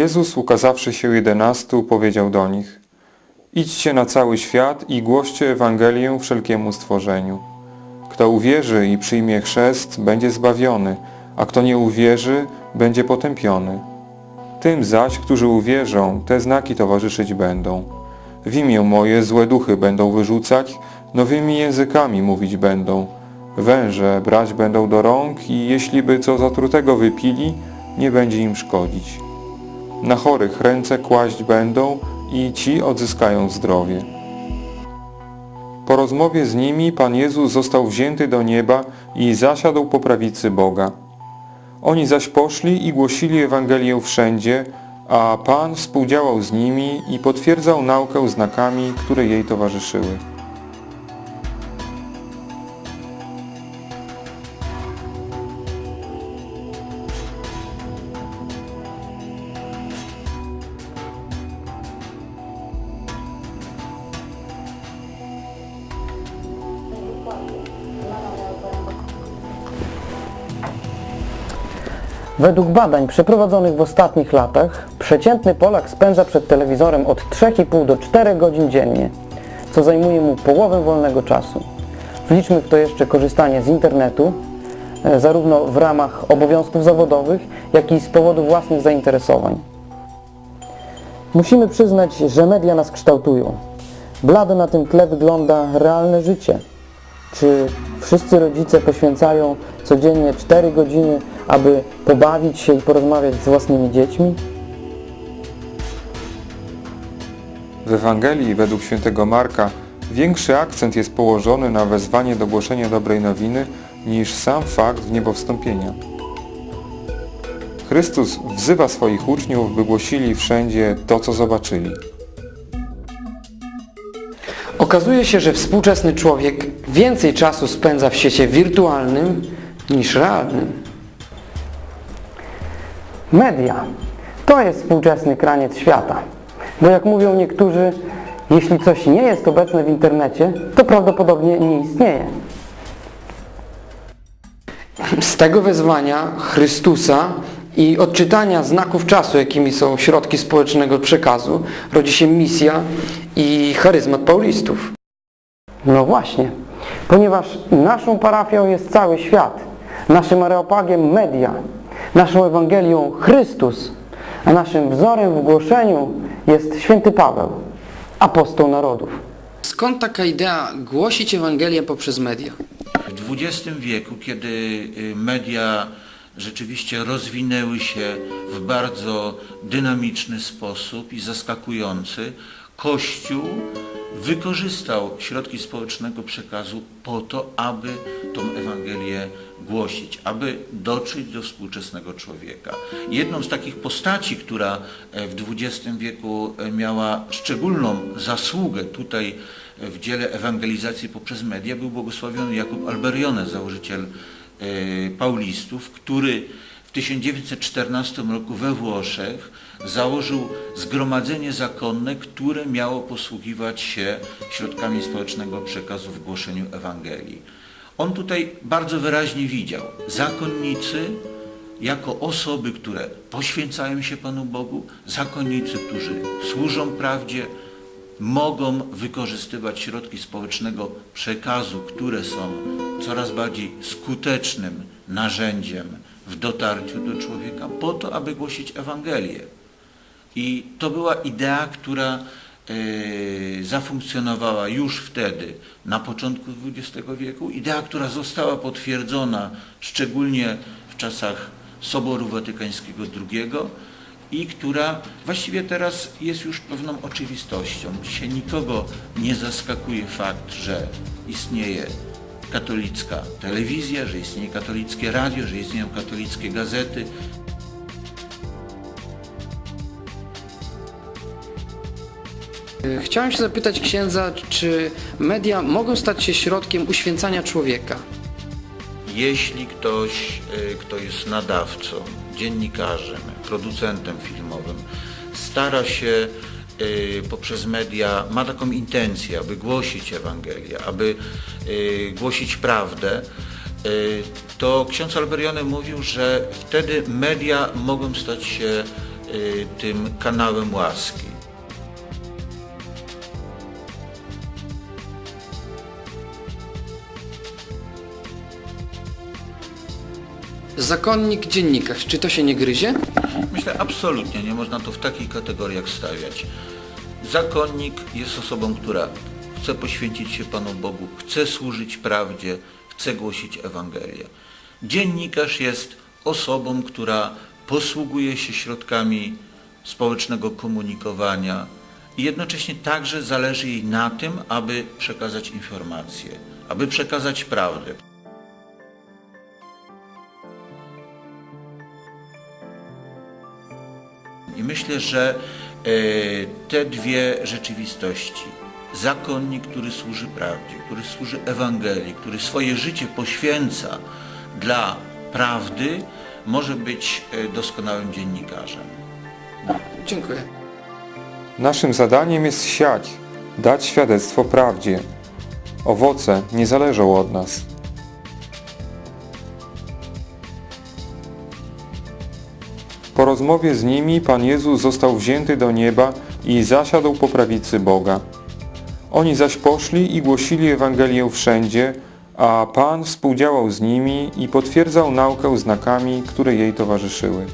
Jezus, ukazawszy się jedenastu, powiedział do nich Idźcie na cały świat i głoście Ewangelię wszelkiemu stworzeniu. Kto uwierzy i przyjmie chrzest, będzie zbawiony, a kto nie uwierzy, będzie potępiony. Tym zaś, którzy uwierzą, te znaki towarzyszyć będą. W imię moje złe duchy będą wyrzucać, nowymi językami mówić będą. Węże brać będą do rąk i jeśli by co zatrutego wypili, nie będzie im szkodzić. Na chorych ręce kłaść będą i ci odzyskają zdrowie. Po rozmowie z nimi Pan Jezus został wzięty do nieba i zasiadł po prawicy Boga. Oni zaś poszli i głosili Ewangelię wszędzie, a Pan współdziałał z nimi i potwierdzał naukę znakami, które jej towarzyszyły. Według badań przeprowadzonych w ostatnich latach, przeciętny Polak spędza przed telewizorem od 3,5 do 4 godzin dziennie, co zajmuje mu połowę wolnego czasu. Wliczmy w to jeszcze korzystanie z internetu, e, zarówno w ramach obowiązków zawodowych, jak i z powodu własnych zainteresowań. Musimy przyznać, że media nas kształtują. Blado na tym tle wygląda realne życie. Czy wszyscy rodzice poświęcają codziennie 4 godziny, aby pobawić się i porozmawiać z własnymi dziećmi? W Ewangelii według świętego Marka większy akcent jest położony na wezwanie do głoszenia dobrej nowiny niż sam fakt wniebowstąpienia. Chrystus wzywa swoich uczniów, by głosili wszędzie to, co zobaczyli. Okazuje się, że współczesny człowiek więcej czasu spędza w świecie wirtualnym niż realnym. Media to jest współczesny kraniec świata. Bo jak mówią niektórzy, jeśli coś nie jest obecne w internecie, to prawdopodobnie nie istnieje. Z tego wezwania Chrystusa i odczytania znaków czasu, jakimi są środki społecznego przekazu, rodzi się misja i charyzmat paulistów. No właśnie, ponieważ naszą parafią jest cały świat, naszym areopagiem media, naszą Ewangelią Chrystus, a naszym wzorem w głoszeniu jest święty Paweł, apostoł narodów. Skąd taka idea głosić Ewangelię poprzez media? W XX wieku, kiedy y, media rzeczywiście rozwinęły się w bardzo dynamiczny sposób i zaskakujący, Kościół wykorzystał środki społecznego przekazu po to, aby tą Ewangelię głosić, aby dotrzeć do współczesnego człowieka. Jedną z takich postaci, która e, w XX wieku e, miała szczególną zasługę tutaj w dziele ewangelizacji poprzez media był błogosławiony Jakub Alberione, założyciel e, Paulistów, który w 1914 roku we Włoszech założył zgromadzenie zakonne, które miało posługiwać się środkami społecznego przekazu w głoszeniu Ewangelii. On tutaj bardzo wyraźnie widział zakonnicy jako osoby, które poświęcają się Panu Bogu, zakonnicy, którzy służą prawdzie, mogą wykorzystywać środki społecznego przekazu, które są coraz bardziej skutecznym narzędziem w dotarciu do człowieka, po to, aby głosić Ewangelię. I to była idea, która e, zafunkcjonowała już wtedy, na początku XX wieku, idea, która została potwierdzona szczególnie w czasach Soboru Watykańskiego II i która właściwie teraz jest już pewną oczywistością. Dzisiaj nikogo nie zaskakuje fakt, że istnieje katolicka telewizja, że istnieje katolickie radio, że istnieją katolickie gazety. Chciałem się zapytać księdza, czy media mogą stać się środkiem uświęcania człowieka? Jeśli ktoś, y, kto jest nadawcą, dziennikarzem, producentem filmowym, stara się y, poprzez media, ma taką intencję, aby głosić Ewangelię, aby y, głosić prawdę, to ksiądz Alberione mówił, że wtedy media mogą stać się y, tym kanałem łaski. Zakonnik, dziennikarz, czy to się nie gryzie? Myślę, absolutnie nie można to w takich kategoriach stawiać. Zakonnik jest osobą, która chce poświęcić się Panu Bogu, chce służyć prawdzie, chce głosić Ewangelię. Dziennikarz jest osobą, która posługuje się środkami społecznego komunikowania i jednocześnie także zależy jej na tym, aby przekazać informacje, aby przekazać prawdę. Myślę, że e, te dwie rzeczywistości, zakonnik, który służy prawdzie, który służy Ewangelii, który swoje życie poświęca dla prawdy, może być e, doskonałym dziennikarzem. Dziękuję. Naszym zadaniem jest siać, dać świadectwo prawdzie. Owoce nie zależą od nas. Po rozmowie z nimi Pan Jezus został wzięty do nieba i zasiadł po prawicy Boga. Oni zaś poszli i głosili Ewangelię wszędzie, a Pan współdziałał z nimi i potwierdzał naukę znakami, które jej towarzyszyły.